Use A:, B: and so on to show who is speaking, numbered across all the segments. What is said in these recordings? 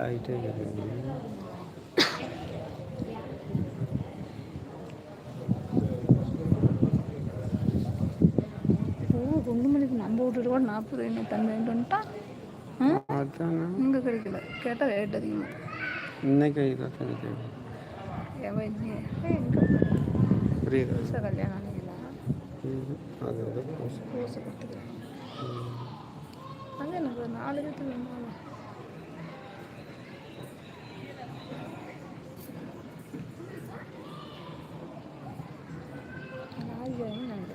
A: ஆகிட்டே இருக்குது
B: மணிக்கு நம்ம வீட்டு ரூபா நாற்பது ஐநூறு தண்ணி வாங்கிட்டு வந்துட்டான் இங்கே கிடைக்கல? கேட்டால் ரேட் அதிகமாக
A: இன்னைக்கு புரியுது?
B: கல்யாணம்
A: அது புதுசு.
B: பூசை கொடுத்துக்கிறேன் அது எனக்கு நாலு பேர்த்துக்கு
A: ഇത്
B: ചെയ്യുന്നുണ്ട്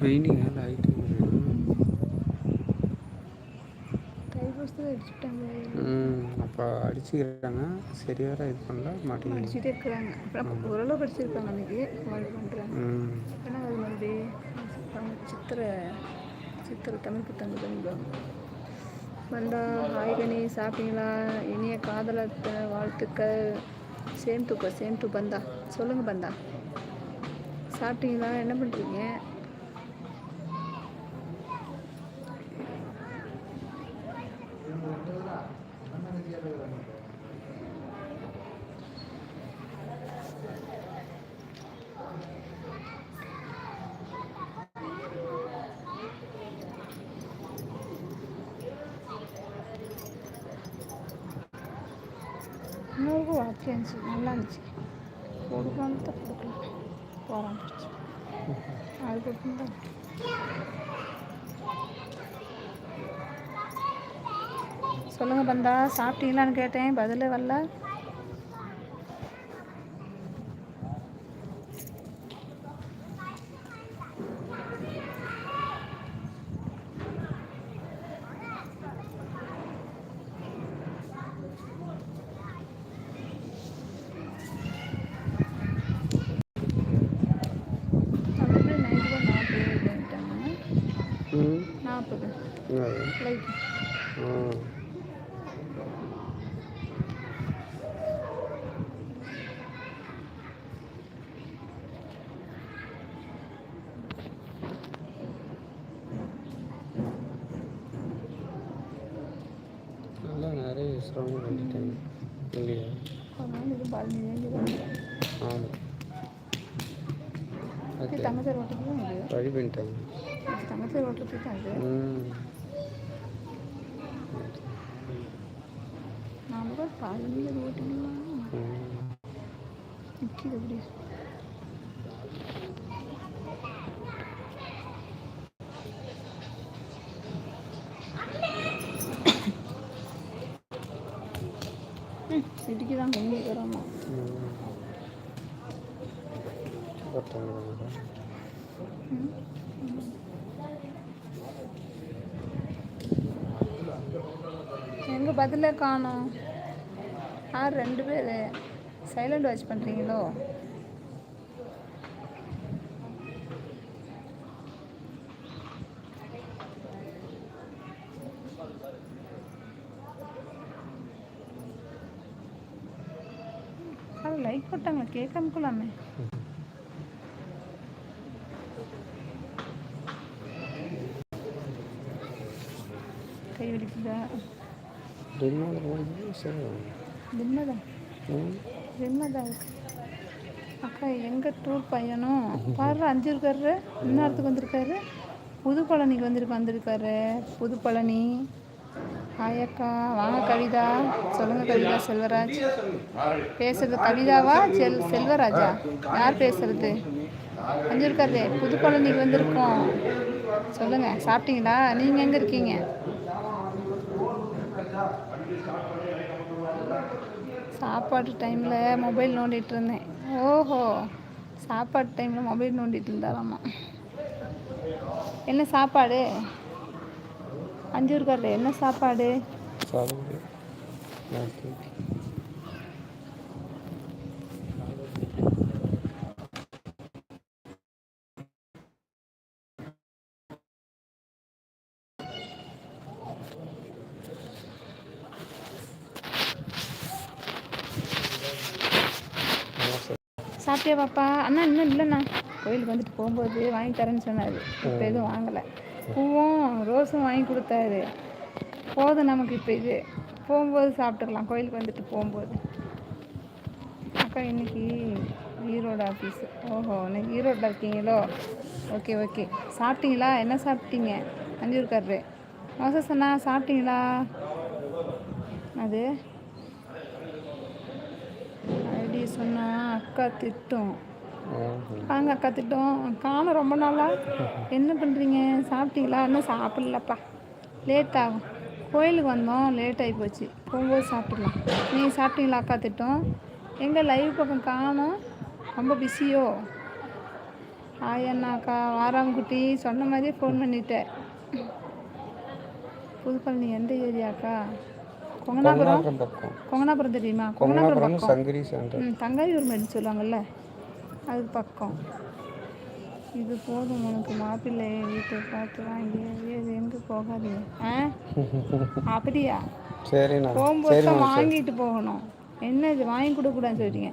B: raining
A: ம் அப்போ அடிச்சுக்கிறாங்க. சரி வேற இது பண்ணல மாட்டேங்குது
B: அடிச்சுட்டே இருக்கிறாங்க. அப்புறம் ஓரளவு படிச்சிருக்காங்க அன்றைக்கி வாழ் பண்ணுறாங்க ஏன்னா அது தமிழ் சித்திரை சித்திரை தமிழ் புத்தகம் பண்ணிடுவாங்க வந்தா ஹாய் கனி சாப்பிட்டீங்களா? இனிய காதலர் தின வாழ்த்துக்கள். சேம் டு சேம் டு பந்தா. சொல்லுங்கள் பந்தா. சாப்பிட்டீங்களா? என்ன பண்ணுறீங்க இன்னொரு வாட்ச் இருந்துச்சு நல்லா இருந்துச்சு கொடுக்கலான்னு தான் கொடுக்கல போகிறான் அது கொடுக்கணும் சொல்லுங்கள் பந்தா சாப்பிட்டீங்களான்னு கேட்டேன் பதிலே வரல அப்படி நைட்டு நாற்பது பண்ணிட்டாங்க
A: ம்
B: நாற்பது
A: என்னது?
B: லைட்
A: ஆ நல்லா நிறைய சிரமம் பண்ணிட்டாங்க இல்லையா ஆமாம் வழி பண்ணிட்டாங்க.
B: தங்கச்சார் ஓட்டுறது தான் இது.
A: ம்.
B: நாம கூட பழனி அது ஓட்டிக்கலாம்
A: ம்.
B: நிற்கிது எப்படி சிட்டிக்கு தான் கொண்டு வரோமா
A: ம் ஒருத்தவங்க
B: எங்கே பதிலே காணோம். ஆ ரெண்டு பேர்? சைலண்ட் வாட்ச் பண்ணுறீங்களோ லைக் போட்டாங்க கேட்காம அனுப்பலாமே கை வலிக்குதா? அக்கா எங்கே டூர் பையனும் பாரு அஞ்சு இருக்காரு இந்நேரத்துக்கு வந்திருக்காரு புது பழனிக்கு வந்துருக்கு வந்திருக்காரு புது பழனி ஹாய் வாங்க கவிதா சொல்லுங்க கவிதா செல்வராஜ் பேசுறது கவிதாவா செல் செல்வராஜா யார் பேசுறது அஞ்சு இருக்காரு புது பழனிக்கு வந்திருக்கோம் சொல்லுங்க சாப்பிட்டீங்களா நீங்கள் எங்கே இருக்கீங்க சாப்பாடு டைமில் மொபைல் நோண்டிகிட்டு இருந்தேன். ஓஹோ சாப்பாடு டைமில் மொபைல் நோண்டிகிட்டு இருந்தாராம்மா என்ன சாப்பாடு? அஞ்சூர்காரில் என்ன சாப்பாடு
A: சாப்பிடு நேரத்து
B: சாப்பிட்டியா பாப்பா. அண்ணா இன்னும் இல்லைண்ணா. கோயிலுக்கு வந்துட்டு போகும்போது வாங்கி தரேன்னு சொன்னார். இப்போ எதுவும் வாங்கலை. பூவும் ரோஸும் வாங்கி கொடுத்தாரு. போதும் நமக்கு இப்போ இது. போகும்போது சாப்பிட்டுக்கலாம். கோயிலுக்கு வந்துட்டு போகும்போது. அக்கா இன்னைக்கு ஈரோடு ஆஃபீஸு ஓஹோ இன்னைக்கு ஈரோட்டில் இருக்கீங்களோ? Okay okay. சாப்பிட்டீங்களா? என்ன சாப்பிட்டீங்க? அஞ்சூர்காரரு மோசஸ் அண்ணா சாப்பிட்டீங்களா? அது? ஐடி சொன்னா அக்கா திட்டும். வாங்க அக்கா திட்டம். காணும் ரொம்ப நாளா? என்ன பண்ணுறீங்க சாப்பிட்டீங்களா? இன்னும் சாப்பிட்லப்பா. லேட் ஆகும் கோயிலுக்கு வந்தோம். லேட் ஆகி போச்சு. போகும்போது சாப்பிட்லாம். நீங்கள் சாப்பிட்டீங்களா அக்கா திட்டம்? எங்கே லைவ் பக்கம் காணும். ரொம்ப பிஸியோ அக்கா வாராம்குட்டி சொன்ன மாதிரியே ஃபோன் பண்ணிட்டேன். புதுப்பழனி எந்த ஏரியாக்கா கொங்கனாபுரம்?
A: கொங்கனாபுரம்
B: தெரியுமா? கொங்கனாபுரம்
A: சங்கரி சென்டர்
B: ம் தங்காயூர் மேடு சொல்லுவாங்கல்ல? அது பக்கம். இது போதும் உனக்கு மாப்பிள்ளை வீட்டை பார்த்து வாங்கி இது எங்கே போகாதீங்க ஆ? அப்படியா?
A: சரிண்ணா
B: போகும்போது தான் வாங்கிட்டு போகணும். என்ன இது வாங்கி கொடுக்கூடாதுன்னு சொல்றீங்க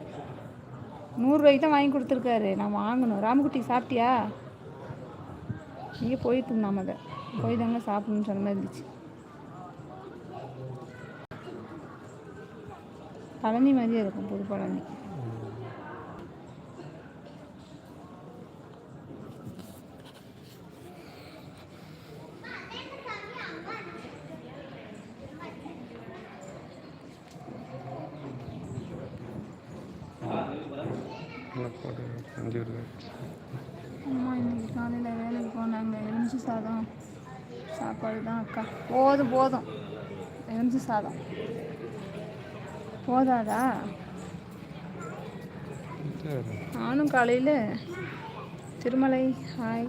B: நூறுரூவாய்க்கு தான் வாங்கி கொடுத்துருக்காரு. நான் வாங்கணும். ராமகுட்டி சாப்பிட்டியா? இங்கே போயிட்டு இருந்தாம அதை போய் தாங்க சாப்பிடணும்னு சொன்ன மாதிரி இருந்துச்சு. பழனி மாதிரியே இருக்கும் புது பழனி. அம்மா இன்னைக்கு காலையில் வேலைக்கு போனாங்க. எலுமிச்சி சாதம் சாப்பாடு தான் அக்கா. போதும் போதும். எலுமிச்சி சாதம். போதாதா? நானும் காலையில் திருமலை ஹாய்.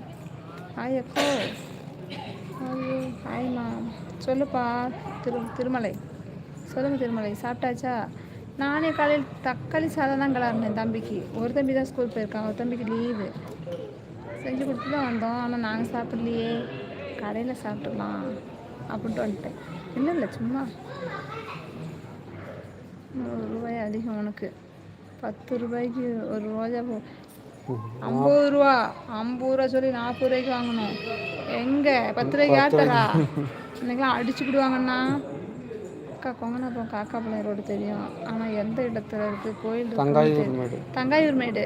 B: ஹாய் அக்கோ. ஹாய். Hi ma'am. சொல்லுப்பா திரு திருமலை. சொல்லுங்கள் திருமலை சாப்பிட்டாச்சா? நானே காலையில் தக்காளி சாதம் தான் கிளறினேன் தம்பிக்கு. ஒரு தம்பி தான் ஸ்கூல் போயிருக்கான். ஒரு தம்பிக்கு லீவு செஞ்சு கொடுத்து தான் வந்தோம். ஆனால் நாங்கள் சாப்பிட்லையே. கடையில் சாப்பிட்டுக்கலாம். அப்படின்ட்டு வந்துட்டேன். இல்லை இல்லை சும்மா. நூறு ரூபாய் அதிகம் உனக்கு. பத்து ரூபாய்க்கு ஒரு ரோஜா பூ. ஐம்பது ரூபா. ஐம்பது ரூபா சொல்லி நாற்பது ரூபாய்க்கு வாங்கணும். எங்கே? பத்து ரூபாய்க்கு யார் தரா இன்னைக்கெல்லாம் அடிச்சுக்கிடுவாங்கண்ணா அக்கா கொங்கனாப்புறம் காக்காப்பாளையம் ரோடு தெரியும். ஆனால் எந்த இடத்துல இருக்குது கோயில்
A: தங்காயூர். மேடு.
B: தங்காயூர் மேடு.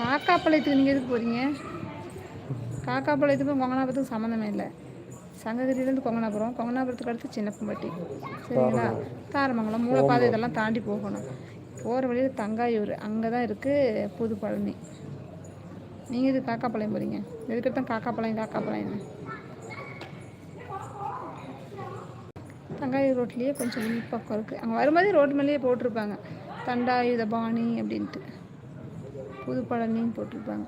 B: காக்காப்பாளையத்துக்கு நீங்கள் எதுக்கு போகிறீங்க காக்காப்பாளையத்துக்கும் கொங்கனாபுரத்துக்கும் சம்மந்தமே இல்லை. சங்ககிரியிலேருந்து கொங்கனாபுரம். கொங்கனாபுரத்துக்கு அடுத்து சின்னப்பம்பட்டி. சரிங்களா? தாரமங்கலம் மூலப்பாதை இதெல்லாம் தாண்டி போகணும். போகிற வழியில் தங்காயூர். அங்கே தான் இருக்குது புது பழனி. நீங்கள் இது காக்காப்பாளையம் போகிறீங்க எதுக்கு தான் காக்காப்பாளையம் காக்காப்பாளையம் தங்காயூர் ரோட்லேயே கொஞ்சம் உள்பக்கம் இருக்குது அங்கே வரும்போதே ரோட்டு மேலேயே போட்டிருப்பாங்க. தண்டாயுத பாணி அப்படின்ட்டு. புது பழனின்னு போட்டிருப்பாங்க.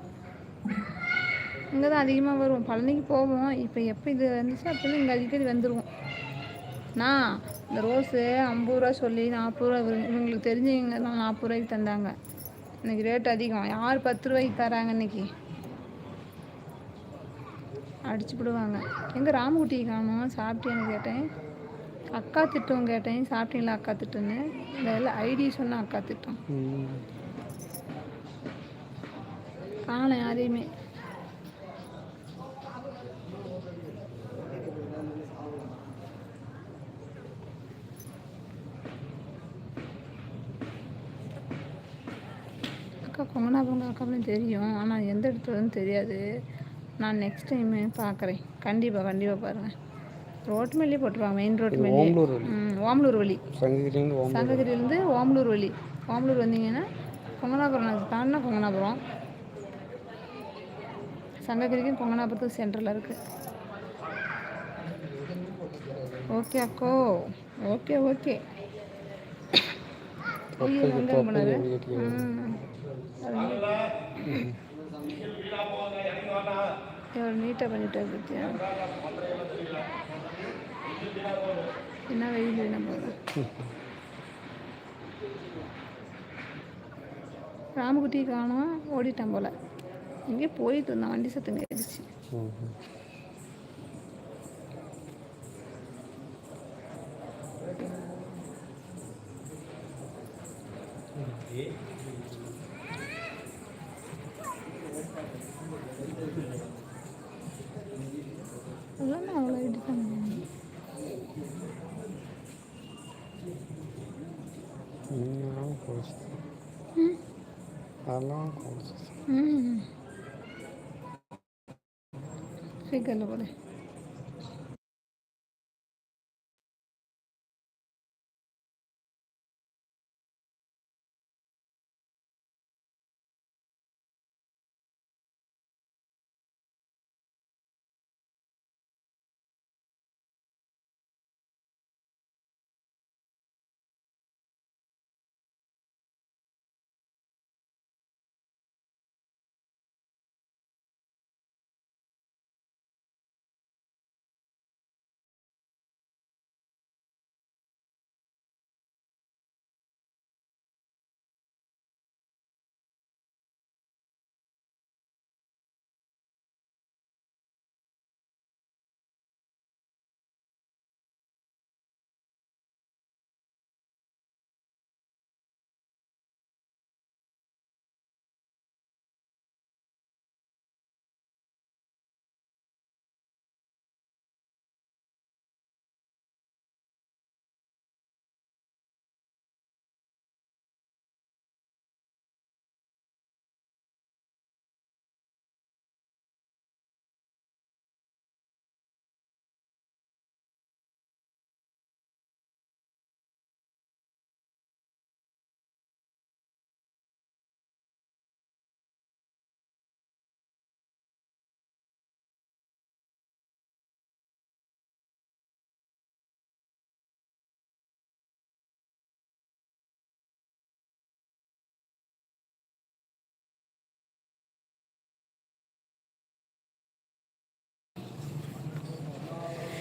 B: இங்கே தான் அதிகமாக வருவோம் பழனிக்கு போவோம். இப்போ எப்போ இது வந்துச்சு அப்போ இங்கே அடிக்கடி வந்துடுவோம் நான் இந்த ரோஸு ஐம்பது ரூபா சொல்லி நாற்பது ரூபா இவங்க- இவங்களுக்கு தெரிஞ்சவங்க தான் நாற்பது ரூபாய்க்கு தந்தாங்க. இன்னைக்கு ரேட் அதிகம். யார் பத்து ரூபாய்க்கு தராங்க இன்னைக்கு? அடிச்சு விடுவாங்க எங்கே ராமகுட்டி காணும். சாப்பிட்டேன்னு கேட்டேன். அக்கா திட்டம் கேட்டேன். சாப்பிட்டீங்களா அக்கா திட்டம்னு? இல்லை ஐடி சொன்ன அக்கா திட்டம். காணோம் யாரையுமே. அக்கா கொங்கனாபுரம் அக்காப்புலையும் தெரியும். ஆனால் எந்த இடத்துலன்னு தெரியாது. நான் நெக்ஸ்ட் டைமு பார்க்குறேன் கண்டிப்பாக கண்டிப்பாக பாருங்கள் ரோட்டு மேலேயே போட்டுருவாங்க மெயின் ரோட்டு மேலேயே
A: ஓமலூர் வழி. சங்ககிரிலேருந்து ஓமலூர்
B: வழி. ஓமலூர் வந்தீங்கன்னா கொங்கனாபுரம் தாண்டினா கொங்கனாபுரம். சங்ககிரிக்கும் கொங்கனாபுரத்துக்கு சென்டரில் இருக்குது ஓகே அக்கோ. ஓகே ஓகே ஐயோ அங்கே போனாரு.
A: எப்படி கேட்டீங்க
B: ம். எவ்வளோ நீட்டாக பண்ணிட்டாரு பத்தியா? என்ன வெயில் என்ன போதும் ராமகுட்டி காணோம் ஓடிட்டான் போல. எங்கேயோ போயிட்டு இருந்தான் வண்டி சத்தம் கேட்டுச்சு.
A: ம்.
B: হয়ে গেল বলে?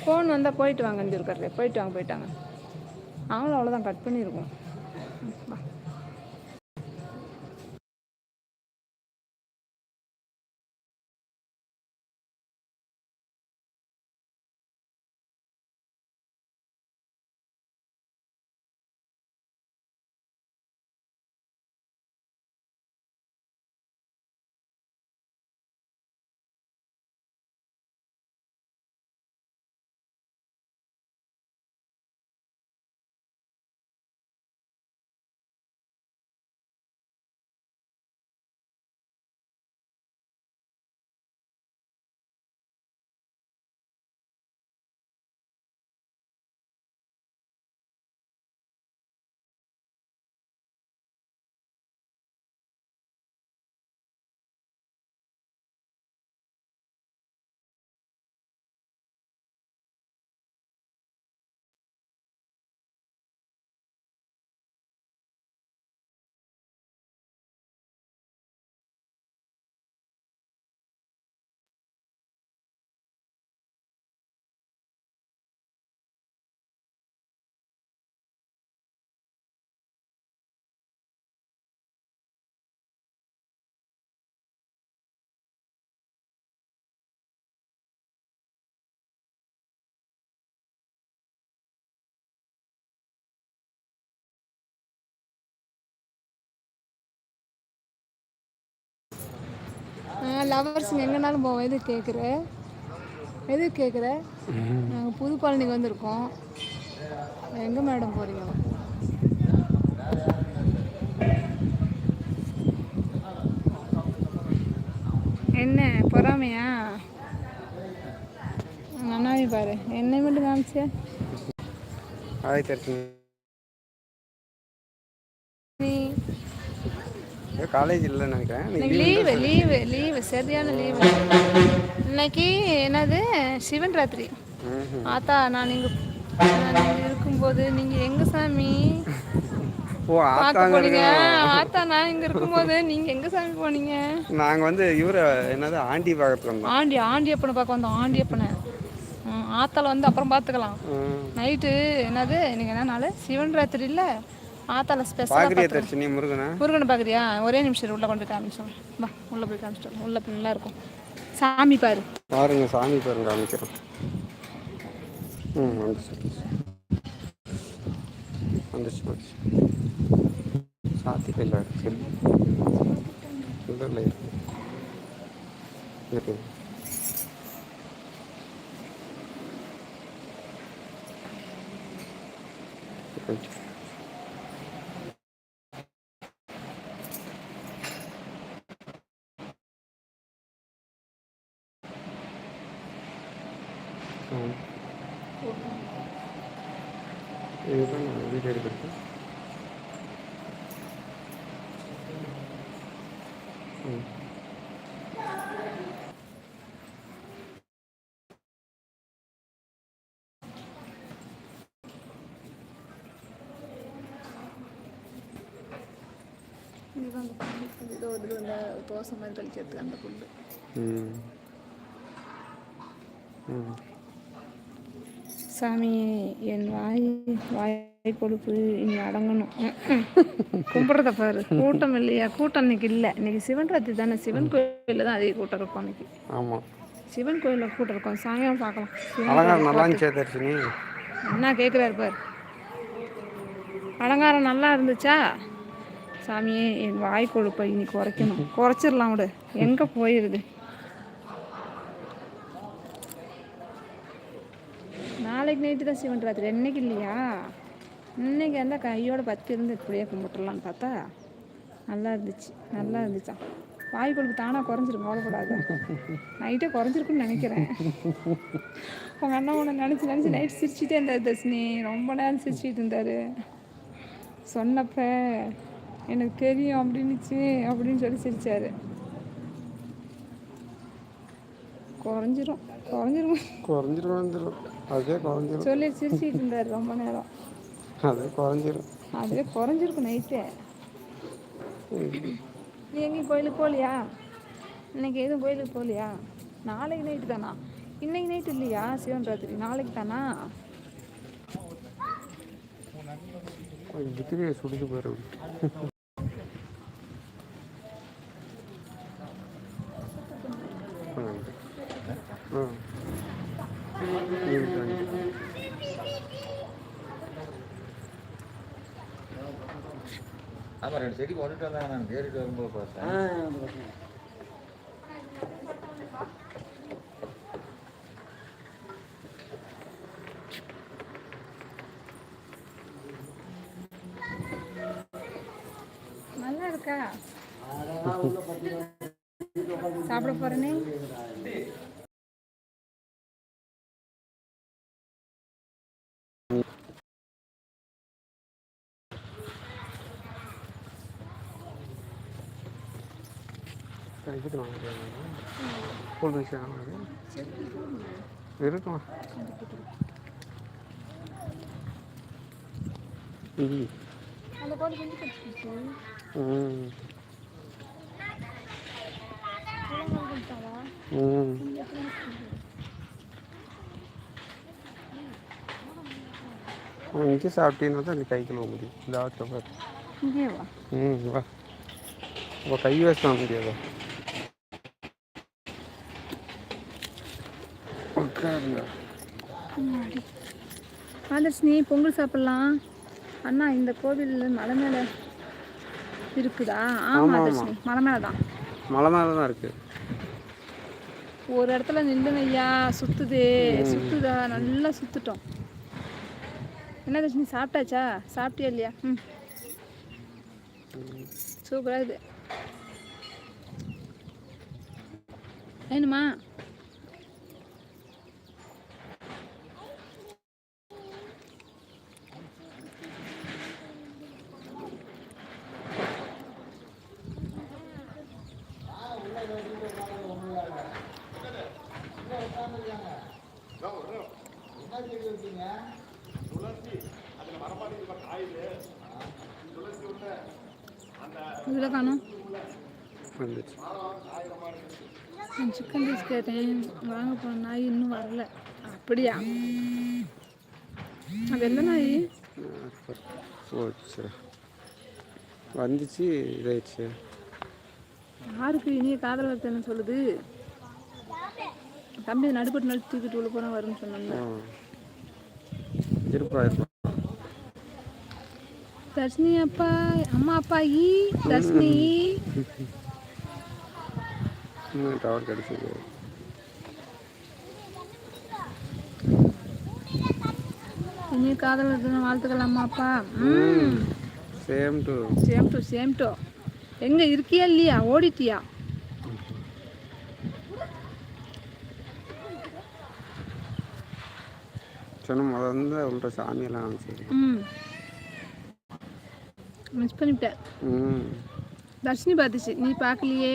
B: ஃபோன் வந்தால் போயிட்டு வாங்க இருக்காரு போயிட்டு வாங்க போயிட்டாங்க அவங்களும் அவ்வளோதான் கட் பண்ணியிருக்கோம் நான் லவர்ஸுங்க எங்கேனாலும் போவோம் எது கேட்குற எது கேட்குற நாங்கள் புது பழனிக்கு வந்திருக்கோம். எங்கே மேடம் போகிறீங்க என்ன பொறாமையா? நன்னாவே பாரு. என்னை மட்டும் காமிச்ச?
A: அதை எட்டு காலேஜ் இல்லைன்னு நினைக்கிறேன்.
B: லீவு லீவு லீவு சரியான லீவு இன்னைக்கு என்னது? சிவன் ராத்திரி. ஆத்தா நான் நீங்க நீங்க இருக்கும்போது நீங்க எங்க சாமி?
A: ஓ
B: போனீங்க. ஆத்தா நான் இங்க இருக்கும்போது நீங்க எங்க சாமி போனீங்க?
A: நாங்கள் வந்து இவரை என்னது ஆண்டி வந்தோம்
B: ஆண்டி ஆண்டியப்பனை பார்க்க வந்தோம் ஆண்டியப்பனை. ம், ஆத்தால வந்து அப்புறம் பார்த்துக்கலாம்.
A: ம்.
B: நைட்டு என்னது இன்னைக்கு என்ன நாள்? சிவன் ராத்திரி இல்ல? ஆத்தால
A: தர்ஷினி முருகனை?
B: முருகனை பார்க்குறியா ஒரே நிமிஷம் உள்ள கொண்டு காமிச்சோம் வா உள்ள போய் காமிச்சிட்டோம் உள்ள போய் நல்லா இருக்கும். சாமி பாரு.
A: பாருங்க சாமி பாருங்க காமிக்கிறோம் ம் வந்துச்சு வந்துச்சு. வந்துச்சு வந்துச்சு. சாத்திட்டு இல்லை. இருக்கு இருக்கு. இருக்கு. இதுதான் நான் வீடியோ எடுக்கிறது. ம்.
B: இதுதான் அந்த புல்லு. இதோ இதில் இந்த தோசை மாதிரி கழிக்கிறதுக்கு அந்த புல்லு.
A: ம். ம்.
B: சாமி என் வாய் வாய் கொழுப்பு இனி அடங்கணும். கும்பிட்றத பாரு. கூட்டம் இல்லையா? கூட்டம் இன்னைக்கு இல்லை. இன்னைக்கு சிவன் ராத்திரி தானே? சிவன் கோயிலில் தான் அதிக கூட்டம் இருக்கும் அன்னைக்கு.
A: ஆமாம்
B: சிவன் கோயிலில் கூட்டம் இருக்கும். சாயங்காலம் பார்க்கலாம்.
A: அலங்காரம் நல்லா இருந்துச்சா தர்ஷினி
B: என்ன கேட்குறாரு பாரு. அலங்காரம் நல்லா இருந்துச்சா? சாமியே என் வாய் கொழுப்பை இனி குறைக்கணும். குறைச்சிடலாம் விடு. எங்கே போயிடுது நாளைக்கு நைட்டு தான் சிவன் ராத்திரி என்னைக்கு இல்லையா? இன்னைக்கு இருந்தால் கையோட பத்து இருந்து இப்படியே கும்பிட்டுலான்னு பார்த்தா நல்லா இருந்துச்சு நல்லா இருந்துச்சான் வாய் கொழுப்பு தானாக குறைஞ்சிரும் கவலைப்படாது. நைட்டே குறைஞ்சிருக்குன்னு நினைக்கிறேன். உங்கள் அண்ணா உன்னை நினச்சி நினச்சி நைட் சிரிச்சிட்டே இருந்தார் தர்ஷினி. ரொம்ப நேரம் சிரிச்சிட்டு இருந்தார். சொன்னப்ப எனக்கு தெரியும் அப்படின்னுச்சு அப்படின்னு சொல்லி சிரிச்சாரு. குறைஞ்சிரும் குறைஞ்சிரும்.
A: குறைஞ்சிரும் வந்துடும் அதே குறைஞ்சிரும்.
B: சொல்லி சிரிச்சிட்டு இருந்தார் ரொம்ப நேரம்.
A: அதே குறைஞ்சிரும்.
B: அதுவே குறைஞ்சிருக்கும் நைட்டே நீ எங்கேயும் கோயிலுக்கு போகலையா? இன்னைக்கு எதுவும் கோயிலுக்கு போகலையா? நாளைக்கு நைட்டு தானா? இன்னைக்கு நைட்டு இல்லையா? சிவன் ராத்திரி. நாளைக்கு தானா?
A: சுடுது பாரு ஆ ஆ இருக்காங்க
C: ஆமாம் ரெண்டு செடி கொண்டுட்டு வந்தாங்க நான் கேட்டுட்டு வரும்போது பார்த்தேன்.
B: நல்லா இருக்கா. சாப்பிட போறேனே?
A: இதுக்கு வாங்க கூல் ட்ரிங்க்ஸ் இருக்கும் ம். ம். ம். இங்கே சாப்பிட்டீங்கன்னா தான் இந்த கை கழுவ முடியும். இந்த ஆட்டோ பாரு ம் வா. இப்போ கை வச்சு வாங்க முடியாதா
B: ஆதர்ஷினி பொங்கல் சாப்பிட்லாம். அண்ணா இந்த கோவில் மலை மேலே இருக்குதா? ஆமாம்
A: ஆமா,
B: ஆதர்ஷினி மலை மேலே தான்
A: மலை மேலே தான் இருக்குது
B: ஒரு இடத்துல நில்லுங்க ஐயா சுத்துது சுத்துதா நல்லா சுத்துட்டோம். என்ன தர்ஷினி சாப்பிட்டாச்சா? சாப்பிட்டியா இல்லையா? ம். சூப்பராக இருக்குது வேணுமா? இதில் காணும்.
A: வந்துச்சு.
B: நான் சிக்கன் ரைஸ் கேட்டேன். வாங்க போன நாய் இன்னும் வரல. அப்படியா? அது வெள்ளை நாய்?
A: வந்துச்சு இதாயிடுச்சு.
B: யாருக்கு இனிய காதல் வார்த்தை என்ன சொல்லுது? தம்பி நடுப்பட்டு நடுத்து தூக்கிட்டு உள்ள போனால் வரும்னு சொன்னாங்க. தர்ஷினி அப்பா அம்மா அப்பா ஈ தர்ஷினி
A: டவர் கிடச்சிது
B: இனி காதல் வாழ்த்துக்கள் அம்மா அப்பா.
A: Same to
B: same to same to எங்க இருக்கியா இல்லையா? ஓடிட்டியா?
A: சொன்ன முத வந்து அவங்கள்ட்ட சாமியெல்லாம் காமிச்சது
B: ம். மிஸ் பண்ணிவிட்டேன்
A: ம்.
B: தர்ஷினி பார்த்துச்சு. நீ பார்க்கலையே?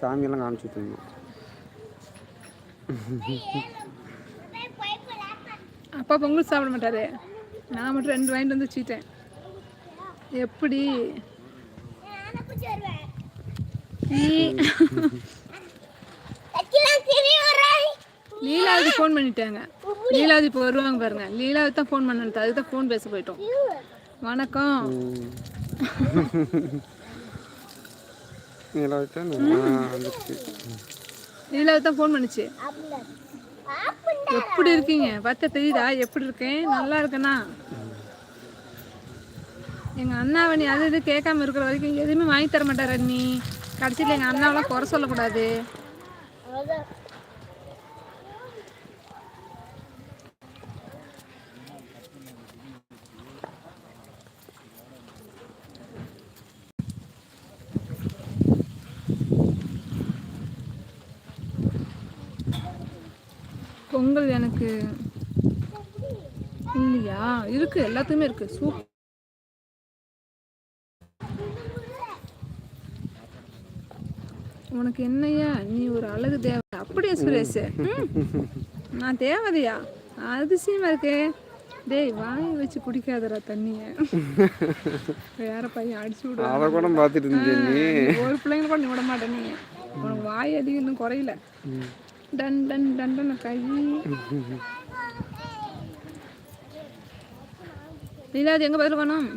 A: சாமியெல்லாம் காமிச்சிட்டு இருந்தோம்
B: அப்பா பொங்கல் சாப்பிட மாட்டாரு. நான் மட்டும் ரெண்டு வாங்கிட்டு வந்து வச்சுக்கிட்டேன். எப்படி? ஈ. லீலாவுக்கு ஃபோன் பண்ணிட்டாங்க. லீலாவதி இப்போ வருவாங்க பாருங்க. லீலாவுக்கு தான் ஃபோன் பண்ணது அதுக்கு தான் ஃபோன் பேச போயிட்டோம். வணக்கம்.
A: வச்சா வந்துச்சு.
B: லீலாவுக்கு தான் ஃபோன் பண்ணுச்சு. எப்படி இருக்கீங்க? பார்த்தா தெரியுதா? எப்படி இருக்கேன்? நல்லா இருக்கேனா? எங்க அண்ணாவை நீ அது இது கேட்காம இருக்கிற வரைக்கும் எதுவுமே வாங்கி தர மாட்டாரு நீ? கடைசியில் எங்கள் அண்ணாவெல்லாம் குறை சொல்லக்கூடாது. பொங்கல் எனக்கு இல்லையா? இருக்கு எல்லாத்துக்குமே இருக்கு. சூப் உனக்கு என்னய்யா நீ ஒரு அழகு தேவை அப்படியா சுரேஷ். நான் தேவதையா? அதிசயமா இருக்கே. டேய் வாய் வச்சு குடிக்காதடா தண்ணிய. வேற பையன் அடிச்சு விடுவா
A: அதை கூட பார்த்துட்டு இருந்தேன் நீ.
B: ஒரு பிள்ளைங்க கூட நீ விட மாட்டேன் நீ. உனக்கு வாய் அதிகம் இன்னும் குறையல. டன் டன் டன் டன் கை. லீலாவது எங்க பதில் வேணும்?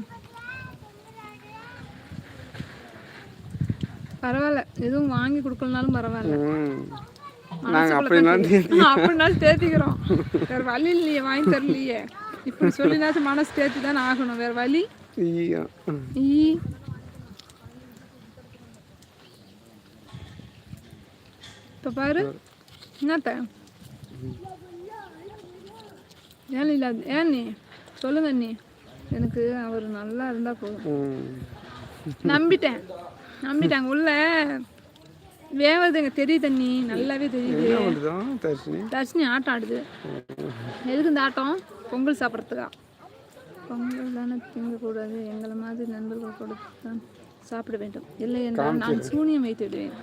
B: பரவாயில்ல. எதுவும் வாங்கி கொடுக்கலனாலும் பரவாயில்ல.
A: நாங்கள் அப்படிலாம்
B: அப்படின்னாலும் தேத்திக்கிறோம். வேற வழி இல்லையே வாங்கி தரலையே. இப்படி சொல்லினாச்சும் மனசு தேத்தி தானே ஆகணும். வேற வழி? ஈ. இப்போ பாரு. என்னத்த? ஏன் இல்லை ஏன் நீ? சொல்லுங்க நீ. எனக்கு அவர் நல்லா இருந்தா போதும். நம்பிட்டேன். நம்பிட்டாங்க உள்ள. வேவது எனக்கு தெரியுது நீ நல்லாவே தெரியுது.
A: தர்ஷினி?
B: ஆட்டம் ஆடுது. எதுக்கு இந்த ஆட்டம்? பொங்கல் சாப்பிட்றதுக்கா? பொங்கல் தானே திங்கக்கூடாது. எங்களை மாதிரி நண்பர்கள் கொடுத்து தான் சாப்பிட வேண்டும். இல்லை என்றால் நான் சூனியம் வைத்து விடுவேன்.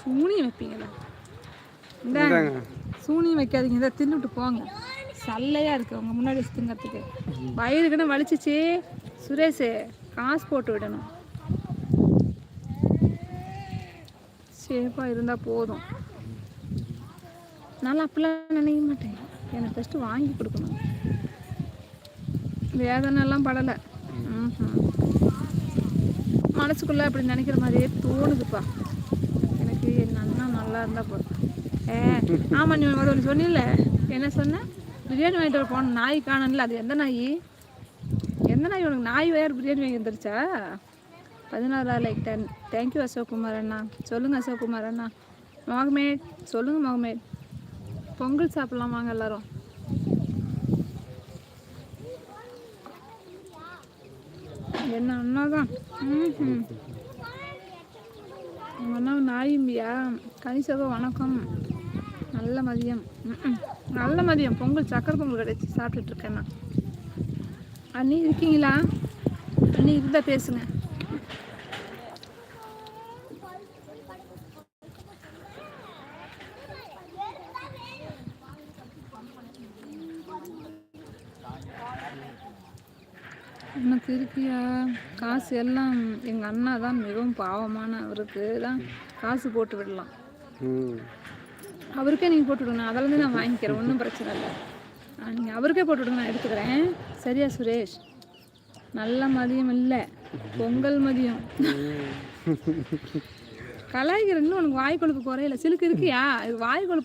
B: சூனியம் வைப்பீங்களா? இந்தாங்க
A: இந்தாங்க.
B: சூனியம் வைக்காதீங்க. இதை தின்னுட்டு போங்க. சல்லையா இருக்கு. உங்க முன்னாடி திங்கறதுக்கு. வயிறுக்குன்னு வலிச்சிச்சு. சுரேஷ் காசு போட்டு விடணும். சேஃபாக இருந்தால் போதும். நான் அப்படிலாம் நினைக்க மாட்டேன். எனக்கு ஃபஸ்ட்டு வாங்கி கொடுக்கணும். வேதனைலாம் படலை. மனசுக்குள்ளே அப்படி நினைக்கிற மாதிரியே தோணுதுப்பா. எனக்கு என் அண்ணா நல்லா இருந்தால் போதும். ஏ ஆமாம் நீ ஒரு ஒன்று சொன்னில்ல? என்ன சொன்னேன் பிரியாணி வாங்கிட்டு வர போன நாய் காணல அது எந்த நாய்? எந்த நாய் உனக்கு நாய் வேறு பிரியாணி வாங்கி வந்துருச்சா பதினாறு like ten thank you Ashokkumar அண்ணா. சொல்லுங்கள் அசோக்குமார் அண்ணா. மகமேட் சொல்லுங்கள் மகமேட். பொங்கல் சாப்பிட்லாம் வாங்க எல்லாரும். என்ன அண்ணா தான் ம் உங்கள் அண்ணா நாயும்பியா கனிசகோ வணக்கம். நல்ல மதியம். நல்ல மதியம். பொங்கல் சக்கரை பொங்கல் கிடைச்சி சாப்பிட்டுட்டு இருக்கேன் நான். அண்ணி இருக்கீங்களா? அண்ணி இருந்தால் பேசுங்க உனக்கு இருக்கியா? காசு எல்லாம் எங்கள் அண்ணா தான் மிகவும் பாவமான அவருக்கு தான் காசு போட்டு விடலாம். அவருக்கே நீங்கள் போட்டு விடுங்க. அதிலேருந்து நான் வாங்கிக்கிறேன். ஒன்றும் பிரச்சனை இல்லை. நீங்கள் அவருக்கே போட்டு விடுங்க. நான் எடுத்துக்கிறேன். சரியா சுரேஷ்? நல்ல மதியம் இல்லை. பொங்கல் மதியம். கலாய்க்கிற இன்னும் உனக்கு வாய் கொழுப்பு குறையல. சிலுக்கு இருக்கியா? இது வாய் கொழுப்பு